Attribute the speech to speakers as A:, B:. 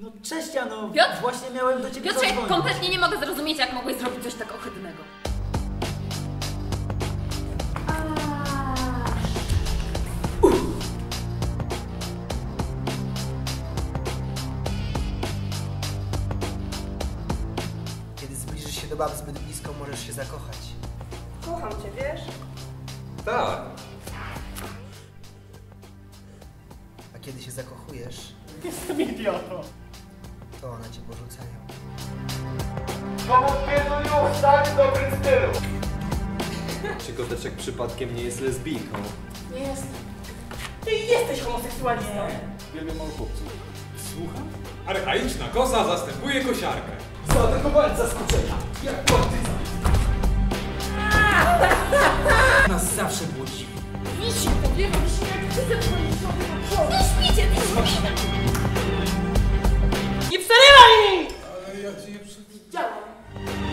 A: No cześć Jano,
B: Piotr?
A: właśnie miałem do ciebie
B: Piotrze,
A: zadzwonić.
B: kompletnie nie mogę zrozumieć, jak mogłeś zrobić coś tak ohydnego.
C: Kiedy zbliżysz się do baby zbyt blisko, możesz się zakochać.
D: Kocham cię, wiesz?
E: Tak.
C: A kiedy się zakochujesz,
A: Jestem idiotą.
C: To one cię porzucają.
E: Czy koteczek przypadkiem nie jest lesbijką?
D: Nie jestem. Ty jesteś homoseksualistą.
F: Wielbiam mało chłopców. Słucham?
G: Archaiczna kosa zastępuje kosiarkę.
F: Zaatakowałem zaskoczenia! Jak partyzan! Nas zawsze było dziwnie.
D: Wisi, powiewam się jak ty ze twoim
F: je dis
D: ciao